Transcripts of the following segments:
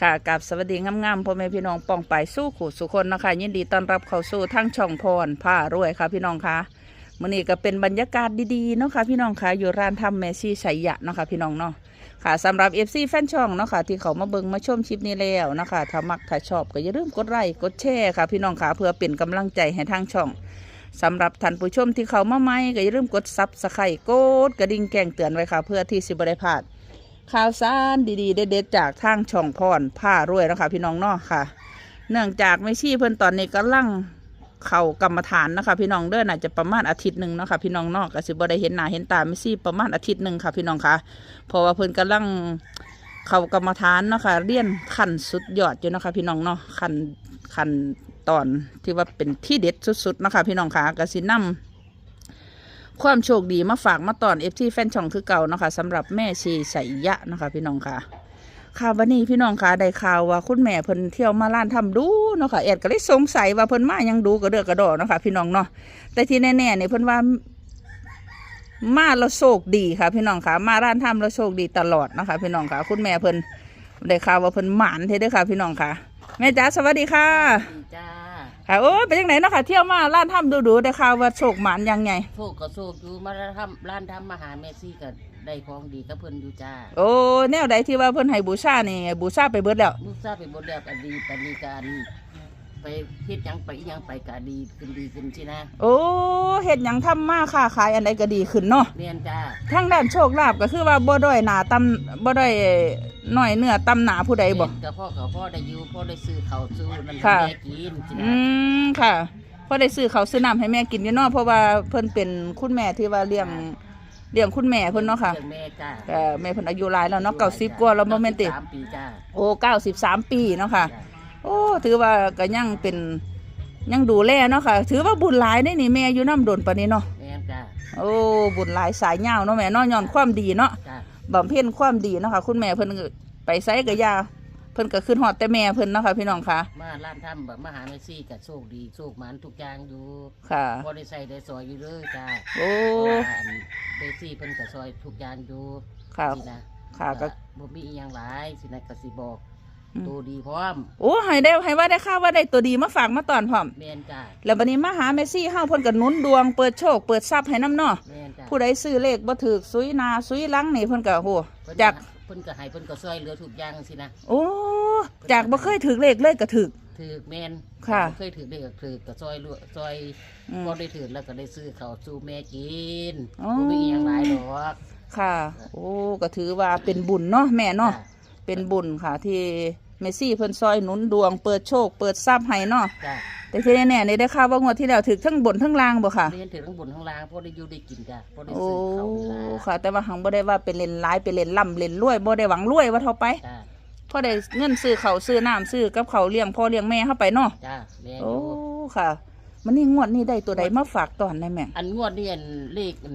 ค่ะกับสวัสดีงามๆพ่อแม่พี่น้องป้องไปสู้ขู่สุคนนะคะยินดีต้อนรับเข้าสู่ทั้งช่องพรผ้ารวยค่ะพี่น้องค่ะมื้อนี้ก็เป็นบรรยากาศดีๆเนาะค่ะพี่น้องค่ะอยู่ร้านทำแมซี่ชัยยะเนาะค่ะพี่น้องเนาะค่ะสำหรับ FC แฟนช่องเนาะค่ะที่เขามาเบิ่งมาชมคลิปนี้แล้วเนาะคะถ้ามักถ้าชอบก็อย่าลืมกดไลค์กดแชร์ค่ะพี่น้องค่ะเพื่อเป็นกำลังใจให้ทางช่องสำหรับท่านผู้ชมที่เขามาใหม่ก็อย่าลืมกดซับสไครต์กดกระดิ่งแจ้งเตือนไว้ค่ะ เพื่อที่สิบได้พลาด ข่าวสารดีๆ เด็ดๆจากทางช่องพรผ้ารวยแล้วค่ะพี่น้องเนาะค่ะ เนื่องจากไม่ชี้เพิ่นตอนนี้กำลังเข่ากรรมฐานนะคะพี่น้องเด้อน่าจะประมาณอาทิตย์หนึ่งนะคะพี่น้องเนาะก็สิบ่ได้เห็นหน้าเห็นตาไม่ชี้ประมาณอาทิตย์หนึ่งค่ะ พี่น้องค่ะเพราะว่าเพิ่นกำลังเข่ากรรมฐานเนาะค่ะเรียนขั้นสุดยอดอยู่นะคะพี่น้องเนาะขั้นขั้นตอนที่ว่าเป็นที่เด็ดสุดๆนะคะพี่น้องค่ะก็สินํ ความโชคดีมาฝากมาตอนเอฟที่แฟนช่องคือเก่านะคะสำหรับแม่ชีชัยยะนะคะ พี่น้องค่ะค่ะวันนี้พี่น้องค่ะได้ข่าวว่าคุณแม่เพิ่นเที่ยวมาร้านทำดูเนาะค่ะแอดก็เลยสงสัยว่าเพิ่นมายังดูกระเดือกกระดอเนาะค่ะพี่น้องเนาะแต่ที่แน่ๆเนี่ยเพิ่นว่ามาเราโชคดีค่ะ พี่น้องค่ะมาร้านทำเราโชคดีตลอดนะคะ พี่น้องค่ะ คุณแม่เพิ่นได้ข่าวว่าเพิ่นหมานเท่ด้อค่ะ พี่น้องค่ะแม่จ๋าสวัสดีค่ะจ้า ค่ะโอ้ยเป็นยังไงเนาะค่ะเที่ยวมาร้านทำดูดูๆได้ข่าวว่าโชคหมานยังไง โชคก็โชคอยู่มาร้านทำร้านทำมาหาเมซี่ก็ได้ของดีก็เพิ่นอยู่จ้าโอ้แนวใดที่ว่าเพิ่นให้บูชานี่บูชาไปเบิดแล้วลูกทราบไปบนแล้วก็ดีปฏิการ ไปเฮ็ดหยังไปอีหยังไปก็ดีขึ้นดีขึ้นสินะโอ้เฮ็ดหยังทำมาค้าขายอันใดก็ดีขึ้นเนาะเรียนจ้าทางด้านโชคลาภก็คือว่าบ่ด้อยหน้าตำบ่ด้อยน้อยเนื้อตำหนาผู้ใดบ่เรียนกับพ่อกับพ่อได้อยู่พ่อได้ซื้อข้าวซื้อนั่นค่ะแม่กินสิอืนะมค่ะพอได้ซื้อข้าวซื้อน้ำให้แม่กินอยู่เนาะเพราะว่าเพิ่นเป็นคุณแม่ที่ว่าเลี้ยงเลี้ยงคุณแม่เพิ่นเนาะค่ะเรื่องแม่จ้าแต่แม่เพิ่นอายุหลายแล้วเนาะ90กว่าแล้วบ่แม่นติสามปีจ้าโอ้93 ปีเนาะค่ะ จ้าโอ้ ถือว่าก็ยังเป็นยังดูแลเนาะค่ะ ถือว่าบุญหลายได้นี่แม่อยู่น้ำดนปานนี้เนาะแม่นจ้าโอ้บุญหลายสายยาวเนาะแม่เนาะย้อนความดีเนาะจ้าบำเพ็ญความดีเนาะค่ะ คุณแม่เพิ่นก็ไปไสก็ยาเพิ่นก็ขึ้นฮอดแต่แม่เพิ่นเนาะค่ะพี่น้องค่ะ มาร้านทำแบบมาหาเมซี่ก็โชคดีโชคหมันทุกอย่างอยู่ค่ะพ่อได้ใส่ได้ซอยอยู่เลยจ้าโอ้เพราะว่าอันเบซี่เพิ่นก็ซอยทุกอย่างอยู่ค่ะ สินะค่ะก็ บ่มีอีหยังหลายสินะก็สิบอกอืม ตัวดีพร้อมโอ้ให้ได้ให้ว่าได้ข่าวว่าได้ตัวดีมาฝากมาตอนพร้อมแม่นจ้าแล้วบัดนี้มาหาเมซี่เฮาเพิ่นก็หนุนดวงเปิดโชค เปิดทรัพย์ให้นํเนาะแม่นจ้าผู้ใดซื้อเลขบ่ถูกซุยหนาซุยหลังนี่เพิ่นก็โหเพิ่นจากเพิ่นก็ให้เพิ่นก็ซอยเหลือทุกอย่างสินะโอ้จากบ่เคยถูกเลขเลยก็ถูกถือแม่นค่ะบ่เคยถือได้ก็ถือก็ซอยเหลือซอยอืมพอได้ถือแล้วก็ได้ซื้อข้าวสู่แม่กินอ๋อบ่มีอีหยังหลายดอกค่ะ โอ้ก็ถือว่าเป็นบุญเนาะแม่เนาะจ้เป็นบุญค่ะที่ เมซี่เพิ่นซอยหนุนดวงเปิดโชค เปิดทรัพย์ให้เนาะจ้าแต่ที่แน่ๆนี่ได้ข่าวว่างวดที่แล้วถึกทั้งบนทั้งล่างบ่ค่ะ เรียนถือทั้งบนทั้งล่างพอได้อยู่ได้กินจ้าพอได้โอ้ซื้อข้าวนี่ล่ะค่ะ แต่ว่าหังบ่ได้ว่าเป็นเล่นร้ายเป็นเล่นล่ำเล่นรวยบ่ได้หวังรวยว่าเท่าไปจ้าพอได้เงินซื้อข้าวซื้อน้ำซื้อกับข้าวเลี้ยงพ่อเลี้ยงแม่เข้าไปเนาะจ้าแม่นอโอ้ยู่ค่ะ มันนี่งวดนี้ได้ตัวใดมาฝากตอนได้แม่อันงวดนี่อันเลขอัน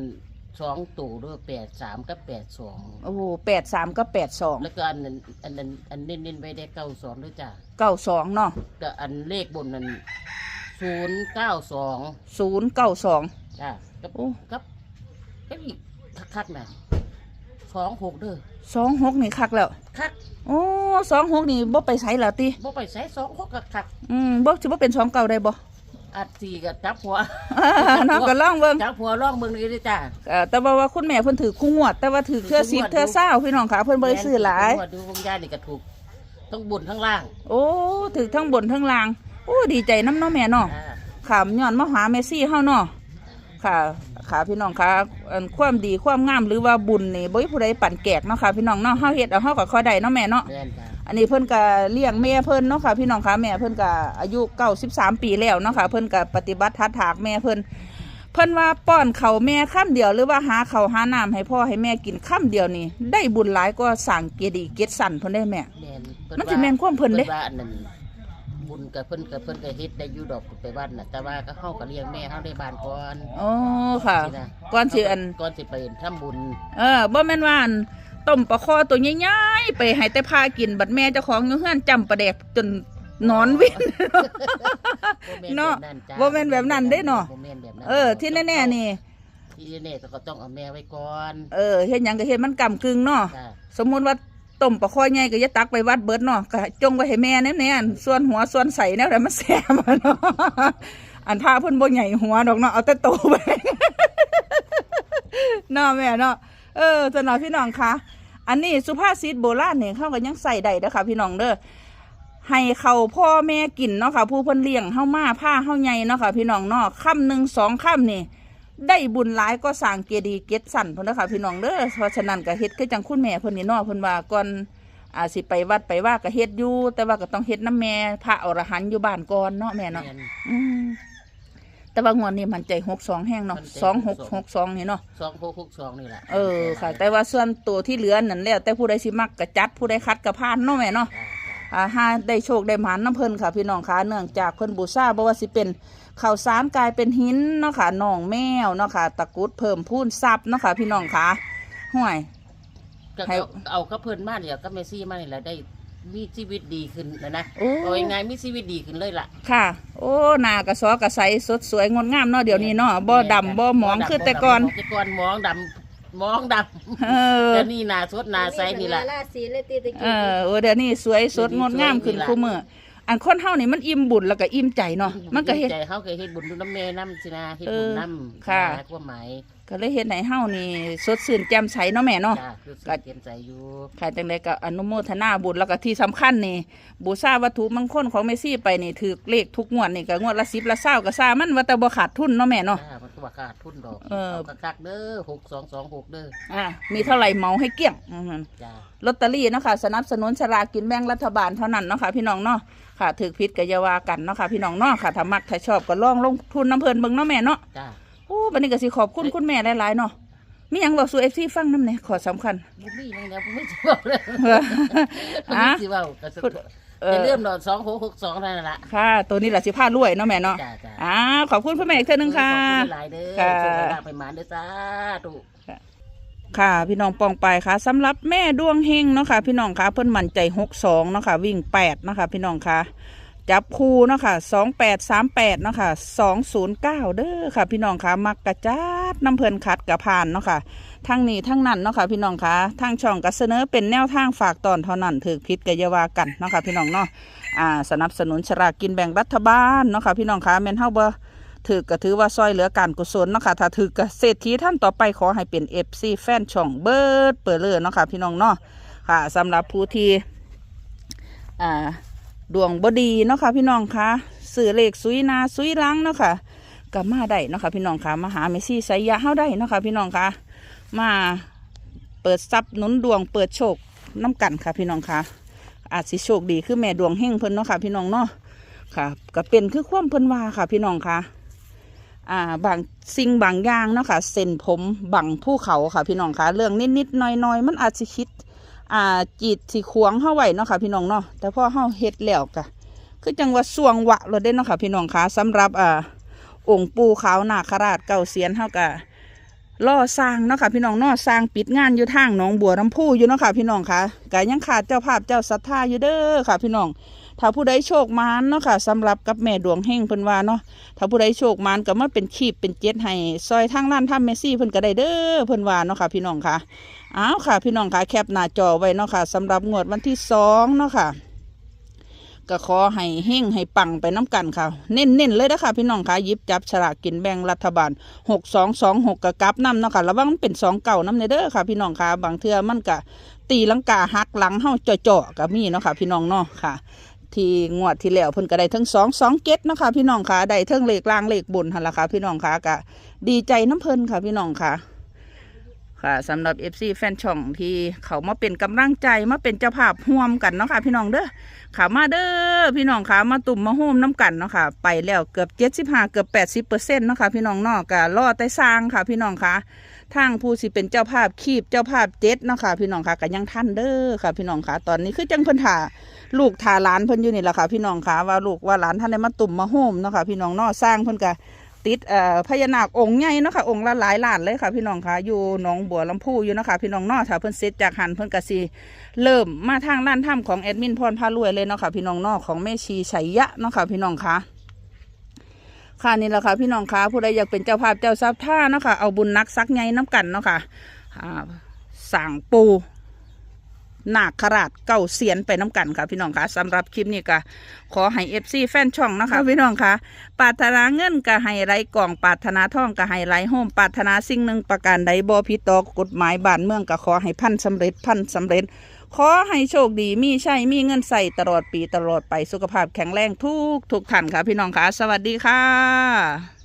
สองตัวด้วยแปดสามกับแปดสองโอ้แปดสามก็แปดสองแล้วก็อันนั้นอันนั้นอันเน้นๆไว้ได้เก้าสองด้วยจ้ะเก้าสองเนาะก็อันเลขบนนั้นศูนย์เก้าสองศูนย์เก้าสองจ้ะกับโอ้กับกับอีกคักๆนะสองหกเด้อสองหกนี่คักแล้วคักโอ้สองหกนี่บ่ไปไสแล้วติบ่ไปใส่สองหกกับคักอืมบ่สิบ่เป็นสองเก่าได้บ่ อัดสี่กับจับหัวเนาะก็ลองเบิ่งจับหัวร่องเมืองนี้ด้วยจ้ะเอ่อแต่ว่าว่าคุณแม่เพิ่นถือคู่งวด แต่ว่าถือเทื่อสิบเทื่อเศร้าพี่น้องค่ะเพิ่นบ่ได้ซื้อหลายแม่นดูวงยานี่ก็ถูกต้องบุญทั้งล่าง โอ้ถือทั้งบนทั้งล่างโอ้ดีใจน้ำเนาะแม่เนาะอ่าค่ะย้อนมาหาเมซี่เฮาเนาะค่ะ ค่ะพี่น้องค่ะอันความดีความงามหรือว่าบุญนี่บ่มีผู้ใดปั่นแกกเนาะค่ะพี่น้องเนาะเฮาเฮ็ดเอาเฮาก็ขอได้เนาะแม่เนาะแม่นจ้ะ อันนี้เพิ่นก็เลี้ยงแม่เพิ่นเนาะค่ะพี่น้องค่ะแม่เพิ่นก็อายุ93ปีแล้วเนาะค่ะเพิ่นก็ปฏิบัติทัดถากแม่เพิ่นเพิ่นว่าป้อนข้าวแม่ค่ำเดียวหรือว่าหาข้าวหาน้ำให้พ่อให้แม่กินค่ำเดียวนี่ได้บุญหลายกว่าสร้างเกดีย์เกศสันเพิ่นได้แม่ แม่นเพิ่มันสิแม่นความเพิ่นเด้ ว่าอันนั้นบุญกับเพิ่นกับเพิ่นก็เฮ็ดได้อยู่ดอกไปบ้านน่ะแต่ว่าก็เฮาก็เลี้ยงแม่เฮาได้บ้านก่อนอ๋อค่ะ สินะก่อนสิอัน ก่อนสิไปทำบุญเออบ่แม่นว่าอัน ต้มปลาคอตัวใหญ่ๆไปให้แต่พากินบัดแม่เจ้าของอยู่เฮือนจำปลาแดกจนนอนเว้นเนาะบ่แม่นแบบนั้นเด้เนาะบ่แม่นแบบนั้นเออ ที่แน่ๆนี่ที่แน่ๆก็ต้องเอาแม่ไว้ก่อนเออเฮ็ดหยังก็เฮ็ดมันกำกึ่งเนาะจ้ะสมมุติว่าต้มปลาข้อยใหญ่ก็อย่าตักไปวัดเบิดเนาะก็จงไว้ให้แม่แน่ๆส่วนหัวส่วนใส่แนวใดมันแซ่บอะเนาะอันพาเพิ่นบ่ใหญ่หัวดอกเนาะเอาแต่โตไปเนาะแม่เนาะเออสนอพี่น้องคะ อันนี้สุภาษิตโบราณเนี่ยเขาก็ยังใส่ได้เด้อค่ะพี่น้องเด้อให้เขาพ่อแม่กินเนาะค่ะ ผู้เพิ่นเลี้ยงเฮามาผ้าเฮาใหญ่เนาะค่ะ พี่น้องเนาะคำหนึ่งสองคำนี่ได้บุญหลายก็สร้างเกียรดีย์เกียรติสั่นเพิ่นเด้อค่ะพี่น้องเด้อเพราะฉะนั้นก็เฮ็ดคือจังคุณแม่เพิ่นนี่เนาะเพิ่นว่าก่อนอาสิไปวัดไปว่าก็เฮ็ดอยู่แต่ว่าก็ต้องเฮ็ดน้ำแม่พระอรหันต์อยู่บ้านก่อนเนาะแม่เนาะแม่นอืม แต่ว่างวดนี้มันใจหกสองแห้งเนาะมันใจสองหก62หกสองนี่เนาะสองหกหกสองนี่แหละเออค่ะ แต่ว่าส่วนตัวที่เหลือนั่นแล้วแต่ผู้ใดสิมักกระจัดผู้ใดคัดกระพานเนาะแม่เนาะจ้าจ้าอ่าห้าได้โชคได้หมานน้ำเพิ่นค่ะ พี่น้องค่ะเนื่องจากเพิ่นบูชาบ่ว่าสิเป็นข้าวสารกลายเป็นหินเนาะค่ะน่องแมวเนาะค่ะตะกรุดเพิ่มพูนทรัพย์เนาะค่ะพี่น้องค่ะห่วยก็ให้เอาเอากับเพิ่นมาเดี๋ยวกับเมซี่มานี่แหละได้ มีชีวิตดีขึ้นนะนะโอ้ เอายังไงมีชีวิตดีขึ้นเลยล่ะ ค่ะ โอ้หน้ากระซอกระใสสดสวยงดงามเนาะเดี๋ยวนี้เนาะบ่ดำบ่หมองคือแต่ก่อน แต่ก่อนหมองดำหมองดเอำอเดี๋ยวนี้หนาสดหนาใสนี่แหละราศีเลยตีตะเอกี้อโอ้เดี๋ยวนี้สวยสดเดี๋ยวนี้งดงามขึ้นสวยนี่ล่ะคู่มืออันคนเฮานี่มันอิ่มบุญแล้วก็อิ่มใจเนาะมันก็เฮ็ด ใจเขาเคยเฮ็ดบุญดูน้ำแม่น้ำสินะเฮ็ดบุญเออน้ำค่ะ นะความหมาย ก็เลยเฮ็ดให้เฮานี่สดชื่นแจ่มใสเนาะแม่เนาะ จ้าคือก็ เกียนใจอยู่ค่ะจังไดก็อนุโมทนาบุญแล้วก็ที่สำคัญนี่บูชาวัตถุมงคลของเมซี่ไปนี่ถือเลขทุกงวดนี่ก็งวดละ10ละ20ก็ซามันว่าแต่บ่ขาดทุนเนาะแม่เนาะ จ้ามันก็ว่าขาดทุนดอกเออกระคักๆเด้อหกสองสองหกเด้ออ่ามีเท่าไหร่เหมาให้เกลี้ยงอือหือจ้าลอตเตอรี่เนาะค่ะสนับสนุนฉลากกินแบ่งรัฐบาลเท่านั้นเนาะค่ะพี่น้องเนาะค่ะถือพิษก็อย่าว่ากันเนาะค่ะพี่น้องเนาะค่ะถ้ามักถ้าชอบก็ลองลงทุนน้ำเพลินเบิ่งเนาะแม่เนาะจ้า โอ้บันนี้ก็สิขอบคุณคุณแม่หลายๆเนาะมีหยังบอกสู่เอฟซีฟังน้ำเนี่ยขอสำคัญบุมี่ยังเดียวบุมี่สิเว้าเลยเออบุอะมี่สิเว้าก็สุดเอจะอเริ่มดอกสองหกหกสองนั่นแหละค่ะ ตัวนี้แหละสิพารวยเนาะแม่เนาะจ้าจ้าอ่าขอบคุณคุณแม่อีกเท่านึงค่ะขอบคุณหลายเด้อค่ะโชคลาภไปหมานเด้อจ้าตุค่ะพี่น้องปองไปค่ะสำหรับแม่ดวงเฮงเนาะค่ะ พี่น้องค่ะเพิ่นมั่นใจหกสองเนาะค่ะ วิ่งแปดเนาะค่ะ พี่น้องค่ะ จับคู่เนาะค่ะสองแปดสามแปดเนาะค่ะสองศูนย์เก้าเด้อค่ะ พี่น้องค่ะมักกระจัดน้ำเพลินคัดกระพานเนาะค่ะทั้งนี้ทั้งนั้นเนาะค่ะพี่น้องค่ะทางช่องก็เสนอเป็นแนวทางฝากตอนเท่านั้นถือพิษกอยาวากันเนาะค่ะพี่น้องเนาะอ่าสนับสนุนฉลากกินแบ่งรัฐบาลเนาะค่ะพี่น้องค่ะแมนเฮาบ่ถือก็ถือว่าซอยเหลือการกุศลเนาะค่ะถ้าถือก็เศรษฐีท่านต่อไปขอให้เป็น FC แฟนช่องเบิร์ดเปิดเลยเนาะค่ะพี่น้องเนาะค่ะสำหรับผู้ที่อ่า ดวงบดีเนาะค่ะพี่น้องคะสื่อเลขซุยนาซุยหลังเนาะค่ะกับมาได้เนาะค่ะพี่น้องคะมาหาเมซี่ไสยะเฮาได้เนาะค่ะพี่น้องคะมาเปิดทรัพย์หนุนดวงเปิดโชคน้ำกันค่ะพี่น้องคะอาจสิโชคดีคือแม่ดวงเฮงเพิ่นเนาะค่ะพี่น้องเนาะค่ะก็เป็นคือความเพิ่นว่าค่ะพี่น้องคะอ่าบางสิ่งบางอย่างเนาะค่ะเส้นผมบังภูเขาค่ะพี่น้องคะเรื่องนิดๆหน้อยๆมันอาจสิคิด อ่าจีดสีขวางเฮาไว้เนาะค่ะพี่น้องเนาะแต่พอเฮาเฮ็ดแล้วก็คือจังว่าสวงวะเลยเด้เนาะค่ะพี่น้องคะสำหรับอ่าองค์ปูขาวนาคราชเก้าเสียนเฮาก็ล่อสร้างเนาะค่ะพี่น้องเนาะสร้างปิดงานอยู่ทางหนองบัวลำพูอยู่เนาะค่ะพี่น้องคะก็ยังขาดเจ้าภาพเจ้าศรัทธาอยู่เด้อค่ะ พี่น้องถ้าผู้ใดโชคมานเนาะค่ะสำหรับกับแม่ดวงเฮงเพิ่นว่าเนาะถ้าผู้ใดโชคมานก็มาเป็นชีพเป็นเจ็ดให้ซอยทางร้านทำเมซี่เพิ่นก็ได้เด้อเพิ่นว่าเนาะค่ะพี่น้องค่ะ อ้าวค่ะ พี่น้องค่ะแคปหน้าจอไว้เนาะค่ะสำหรับงวดวันที่สองเนาะค่ะก็ขอให้เฮงให้ปังไปน้ำกันค่ะ เน้นๆเลยนะคะพี่น้องค่ะยิบจับฉลากกินแบ่งรัฐบาลหกสองสองหกกะกลับน้ำเนาะค่ะระวังมันเป็นสองเก่าน้ำในเด้อค่ะ พี่น้องค่ะบางเทื่อมันกะตีลังกาหักหลังเฮาเจาะๆกับมีเนาะค่ะ พี่น้องเนาะค่ะ ที่งวดที่แล้วเพิ่นก็ได้ทั้งสองสองเก็ดเนาะค่ะพี่น้องค่ะได้ทั้งเลขล่างเลขบนหันละค่ะพี่น้องค่ะกะดีใจน้ำเพิ่นค่ะพี่น้องค่ะ ค่ะสำหรับ FC แฟนช่องที่เขามาเป็นกำลังใจมาเป็นเจ้าภาพร่วมกันเนาะค่ะพี่น้องเด้อขามาเด้อพี่น้องขามาตุ่มมาโฮมน้ำกันเนาะค่ะไปแล้วเกือบเจ็ดสิบห้าเกือบแปดสิบเปอร์เซ็นต์เนาะค่ะพี่น้องนาะกะรอแต่สร้างค่ะพี่น้องค่ะทางผู้สิเป็นเจ้าภาพคีบเจ้าภาพเจ็ดเนาะค่ะพี่น้องค่ะกันยังท่านเด้อค่ะพี่น้องค่ะตอนนี้คือจังเพิ่นถ่าลูกถ่าหลานเพิ่นอยู่นี่แหละค่ะพี่น้องค่ะว่าลูกว่าหลานท่านได้มาตุ่มมาโฮมเนาะค่ะพี่น้องนาะสร้างเพิ่นกะ ติดเอ่อพญานาคองค์ใหญ่เนาะค่ะองค์ละหลายล้านเลยค่ะ พี่น้องค่ะอยู่หนองบัวลำพูอยู่เนาะค่ะพี่น้องเนาะถ้าเพิ่นเสร็จจากหันเพิ่นกสิเริ่มมาทางด้านถ้ำของแอดมินพรพารวยเลยเนาะค่ะพี่น้องเนาะของแม่ชีชัยยะเนาะค่ะพี่น้องค่ะค่ะนี่แหละค่ะพี่น้องค่ะผู้ใดอยากเป็นเจ้าภาพเจ้าทรัพย์ท่าเนาะค่ะเอาบุญนักซักไงน้ำกันเนาะค่ะอ่าสั่งปู นาคราชเก้าเสียนไปน้ำกันค่ะพี่น้องค่ะสำหรับคลิปนี้ก็ขอให้เอฟซีแฟนช่องนะคะพี่น้องค่ะปรารถนาเงินก็ให้ไรกล่องปรารถนาทองก็ให้ไรโฮมปรารถนาสิ่งหนึ่งประการใดบ่ผิดต่อกฎหมายบ้านเมืองก็ขอให้พันสำเร็จพันสำเร็จ ขอให้โชคดีมีใช่มีเงินใส่ตลอดปีตลอดไปสุขภาพแข็งแรงทุกทุกท่านค่ะพี่น้องค่ะสวัสดีค่ะ